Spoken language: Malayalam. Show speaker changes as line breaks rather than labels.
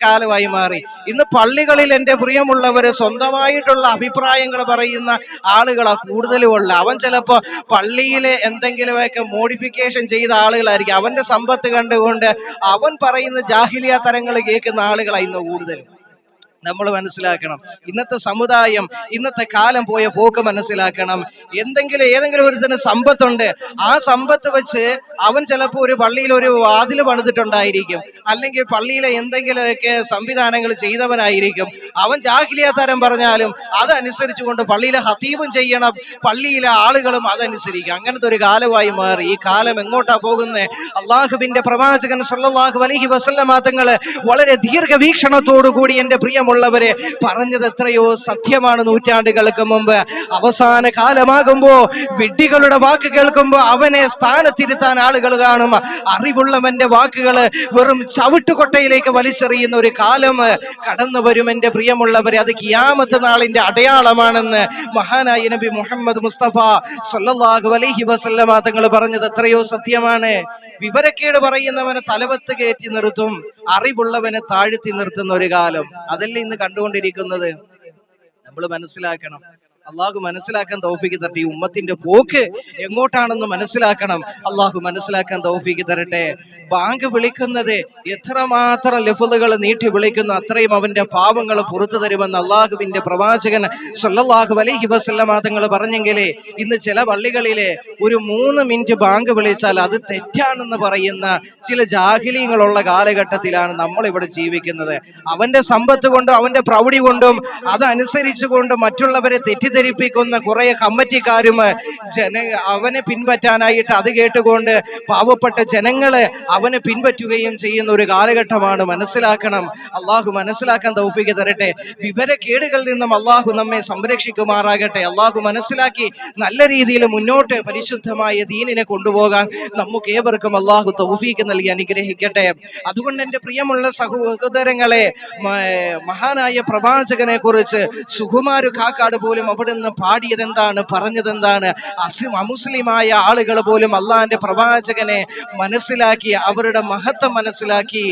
കാലമായി മാറി. ഇന്ന് പള്ളികളിൽ എന്റെ പ്രിയമുള്ളവര് സ്വന്തമായിട്ടുള്ള അഭിപ്രായങ്ങൾ പറയുന്ന ആളുകളാ കൂടുതലും ഉള്ളത് അവൻ ചിലപ്പോ പള്ളിയിലെ എന്തെങ്കിലുമൊക്കെ മോഡിഫിക്കേഷൻ ചെയ്ത ആളുകളായിരിക്കും. അവന്റെ സമ്പത്ത് കണ്ടുകൊണ്ട് അവൻ പറയുന്ന ജാഹിലിയ തരങ്ങൾ കേൾക്കുന്ന ആളുകളാണ് ഇന്ന് കൂടുതൽ നമ്മൾ മനസ്സിലാക്കണം. ഇന്നത്തെ സമുദായം ഇന്നത്തെ കാലം പോയ പോക്ക് മനസ്സിലാക്കണം. എന്തെങ്കിലും ഏതെങ്കിലും ഒരുത്തിന് സമ്പത്തുണ്ട് ആ സമ്പത്ത് വെച്ച് അവൻ ചിലപ്പോൾ ഒരു പള്ളിയിൽ ഒരു വാതിൽ പണിതിട്ടുണ്ടായിരിക്കും. അല്ലെങ്കിൽ പള്ളിയിലെ എന്തെങ്കിലുമൊക്കെ സംവിധാനങ്ങൾ ചെയ്തവനായിരിക്കും. അവൻ ജാഹിലിയ തരം പറഞ്ഞാലും അതനുസരിച്ചുകൊണ്ട് പള്ളിയിലെ ഹത്തീബും ചെയ്യണം പള്ളിയിലെ ആളുകളും അതനുസരിക്കും. അങ്ങനത്തെ ഒരു കാലമായി മാറി. ഈ കാലം എങ്ങോട്ടാ പോകുന്നത് അള്ളാഹുബിന്റെ പ്രവാചകൻ സല്ലാഹു അലഹി വസല്ലമ തങ്ങൾ വളരെ ദീർഘവീക്ഷണത്തോടു കൂടി എന്റെ പ്രിയമുള്ളവരെ പറഞ്ഞത് എത്രയോ സത്യമാണ് നൂറ്റാണ്ടുകൾക്ക് മുമ്പ്. അവസാന കാലമാകുമ്പോ വിഡ്ഢികളുടെ വാക്ക് കേൾക്കുമ്പോ അവനെ സ്ഥാനത്തിരുത്താൻ ആളുകൾ കാണും. അറിവുള്ളവന്റെ വാക്കുകൾ വെറും ചവിട്ടുകൊട്ടയിലേക്ക് വലിച്ചെറിയുന്ന ഒരു കാലം കടന്നു വരും എന്റെ പ്രിയമുള്ളവരെ. അത് കിയാമത്ത് നാളിന്റെ അടയാളമാണെന്ന് മഹാനായ നബി മുഹമ്മദ് മുസ്തഫ സല്ലല്ലാഹു അലൈഹി വസല്ലമ തങ്ങൾ പറഞ്ഞത് എത്രയോ സത്യമാണ്. വിവരക്കേട് പറയുന്നവനെ തലവത്ത് കയറ്റി നിർത്തും. അറിവുള്ളവനെ താഴ്ത്തി നിർത്തുന്ന ഒരു കാലം. അതല്ലേ ഇന്ന് കണ്ടുകൊണ്ടിരിക്കുന്നത്? നമ്മൾ മനസ്സിലാക്കണം. അള്ളാഹു മനസ്സിലാക്കാൻ തൗഫിക്ക് തരട്ടെ. ഈ ഉമ്മത്തിന്റെ പോക്ക് എങ്ങോട്ടാണെന്ന് മനസ്സിലാക്കണം. അള്ളാഹു മനസ്സിലാക്കാൻ തൗഫിക്ക് തരട്ടെ. ബാങ്ക് വിളിക്കുന്നത് എത്രമാത്രം ലഫുലുകൾ നീട്ടി വിളിക്കുന്നു അത്രയും അവന്റെ പാവങ്ങൾ പുറത്തു തരുമെന്ന് അള്ളാഹുവിന്റെ പ്രവാചകൻ സല്ലല്ലാഹു അലൈഹി വസല്ലമ തങ്ങൾ പറഞ്ഞെങ്കിലേ ഇന്ന് ചില പള്ളികളിലെ ഒരു മൂന്ന് മിനിറ്റ് ബാങ്ക് വിളിച്ചാൽ അത് തെറ്റാണെന്ന് പറയുന്ന ചില ജാഹിലീങ്ങളുള്ള കാലഘട്ടത്തിലാണ് നമ്മൾ ഇവിടെ ജീവിക്കുന്നത്. അവന്റെ സമ്പത്ത് കൊണ്ടും അവന്റെ പ്രൗഢി കൊണ്ടും അതനുസരിച്ചുകൊണ്ട് മറ്റുള്ളവരെ തെറ്റിദ്ധരിപ്പിക്കുന്ന കുറെ കമ്മിറ്റിക്കാരും ജന അവനെ പിൻപറ്റാനായിട്ട് അത് കേട്ടുകൊണ്ട് പാവപ്പെട്ട ജനങ്ങളെ അവനെ പിൻപറ്റുകയും ചെയ്യുന്ന ഒരു കാലഘട്ടമാണ് മനസ്സിലാക്കണം. അള്ളാഹു മനസ്സിലാക്കാൻ തൗഫിക്ക് തരട്ടെ. വിവരക്കേടുകളിൽ നിന്നും അള്ളാഹു നമ്മെ സംരക്ഷിക്കുമാറാകട്ടെ. അള്ളാഹു മനസ്സിലാക്കി നല്ല രീതിയിൽ മുന്നോട്ട് പരിശുദ്ധമായ ദീനിനെ കൊണ്ടുപോകാൻ നമുക്ക് ഏവർക്കും അള്ളാഹു തൗഫീക്ക് നൽകി അനുഗ്രഹിക്കട്ടെ. അതുകൊണ്ട് എന്റെ പ്രിയമുള്ള സഹോദരങ്ങളെ മഹാനായ പ്രവാചകനെ കുറിച്ച് സുകുമാരു കാക്കാട് പോലും അവിടുന്ന് പാടിയത് എന്താണ് പറഞ്ഞത് എന്താണ് അമുസ്ലിമായ ആളുകൾ പോലും അള്ളാഹിന്റെ പ്രവാചകനെ മനസ്സിലാക്കി അവരുടെ മഹത്വം മനസ്സിലാക്കി.